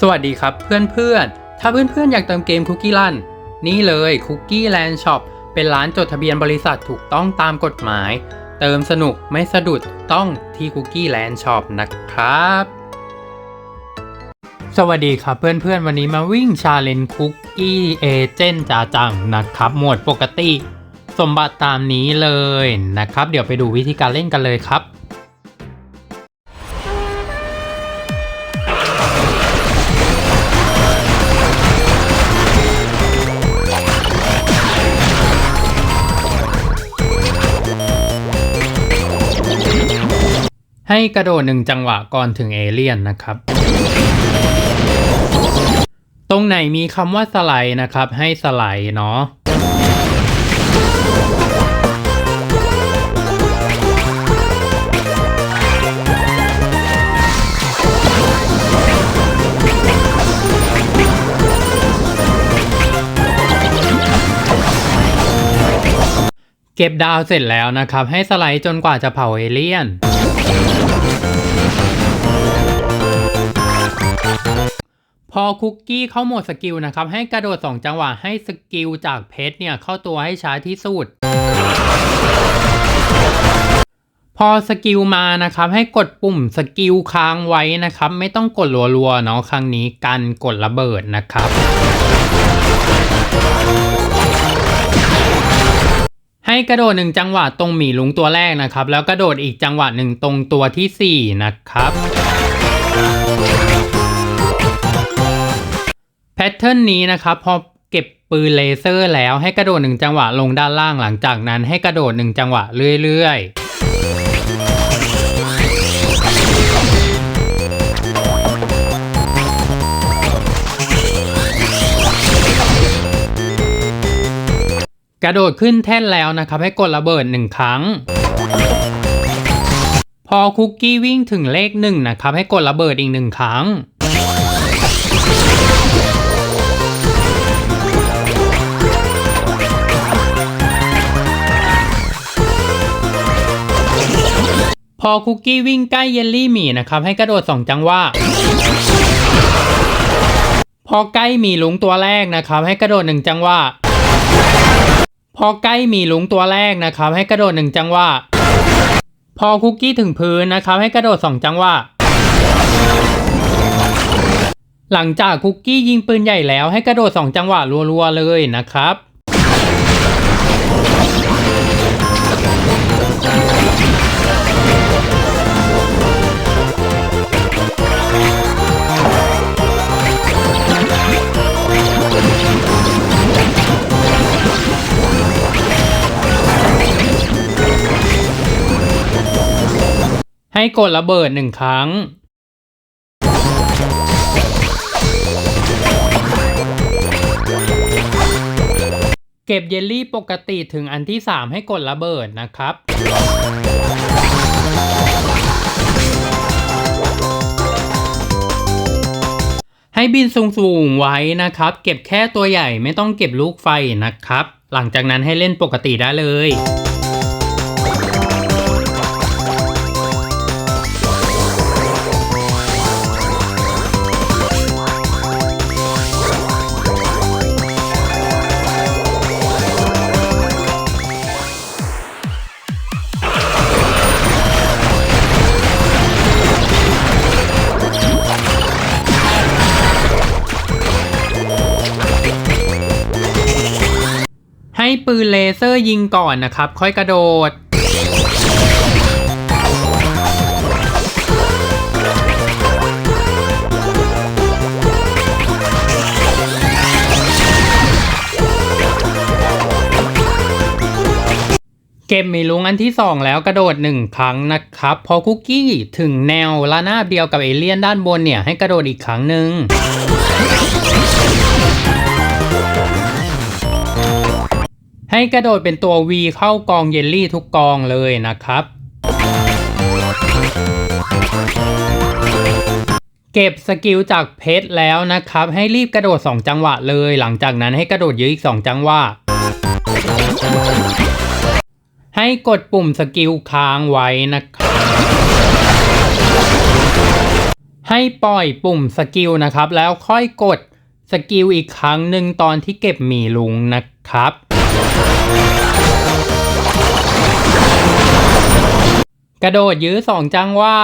สวัสดีครับเพื่อนๆ ถ้าเพื่อนๆ อยากเติมเกมคุกกี้ลันนี่เลยคุกกี้แลนด์ช็อปเป็นร้านจดทะเบียนบริษัทถูกต้องตามกฎหมาย เติมสนุกไม่สะดุดต้องที่คุกกี้แลนด์ช็อปนะครับ สวัสดีครับเพื่อนๆ วันนี้มาวิ่งชาเลนคุกกี้เอเจนต์จาจังนะครับ หมวดปกติ สมบัติตามนี้เลยนะครับ เดี๋ยวไปดูวิธีการเล่นกันเลยครับ ให้กระโดดหนึ่งจังหวะก่อนถึงเอเลี่ยนนะครับ ตรงไหนมีคำว่าสไลด์นะครับ ให้สไลด์เนาะเก็บดาวเสร็จแล้วนะครับ ให้สไลด์จนกว่าจะเผาเอเลี่ยน พอคุกกี้เข้าหมดสกิลนะครับ ให้กระโดด 2 จังหวะให้สกิลจากเพชรเนี่ย เข้าตัวให้ช้าที่สุด พอสกิลมานะครับ ให้กดปุ่มสกิลค้างไว้นะครับ ไม่ต้องกดรัวๆเนาะครั้งนี้กันกดระเบิดนะครับ ให้กระโดดหนึ่งจังหวะตรงหมีลุงตัวแรกนะครับ แล้วกระโดดอีกจังหวะหนึ่งตรงตัวที่ 4 นะครับแพทเทิร์นนี้นะครับพอเก็บปืนเลเซอร์แล้วให้กระโดดหนึ่งจังหวะลงด้านล่างหลังจากนั้นให้กระโดดหนึ่งจังหวะเรื่อยๆ กระโดดขึ้นแท่นแล้วนะครับให้กดระเบิดหนึ่งครั้ง พอคุกกี้วิ่งถึงเลขหนึ่งนะครับให้กดระเบิดอีกหนึ่งครั้ง พอคุกกี้วิ่งใกล้เยลลี่หมีนะครับให้กระโดด2จังหวะพอใกล้หมีลุงตัวแรกนะครับให้กระโดด1จังหวะ พอใกล้หมีลุงตัวแรกนะครับ ให้กระโดดหนึ่งจังหวะ พอคุกกี้ถึงพื้นนะครับ ให้กระโดดสองจังหวะ หลังจากคุกกี้ยิงปืนใหญ่แล้วให้กระโดดสองจังหวะรัวๆเลยนะครับ ให้กดระเบิดหนึ่งครั้ง เก็บเยลลี่ปกติถึงอันที่ 3 ให้กดระเบิดนะครับ ให้บินสูงๆไว้นะครับ เก็บแค่ตัวใหญ่ไม่ต้องเก็บลูกไฟนะครับ หลังจากนั้นให้เล่นปกติได้เลย ให้ปืนเลเซอร์ยิงก่อนนะครับ ค่อยกระโดด เก็บมีลุงอันที่ 2 แล้วกระโดด 1 ครั้งนะครับ พอคุกกี้ถึงแนวระนาบเดียวกับเอเลี่ยนด้านบนเนี่ยให้กระโดดอีกครั้งหนึ่ง ให้กระโดดเป็นตัว V เข้ากองเยลลี่ทุกกองเลยนะครับ เก็บสกิลจากเพชรแล้วนะครับ ให้รีบกระโดด 2 จังหวะเลย หลังจากนั้นให้กระโดดเยอะอีก 2 จังหวะ ให้กดปุ่มสกิลค้างไว้นะครับให้ปล่อยปุ่มสกิลนะครับ แล้วค่อยกดสกิลอีกครั้งหนึ่งตอนที่เก็บหมีลุงนะครับ กระโดดยื้อสองจังว่า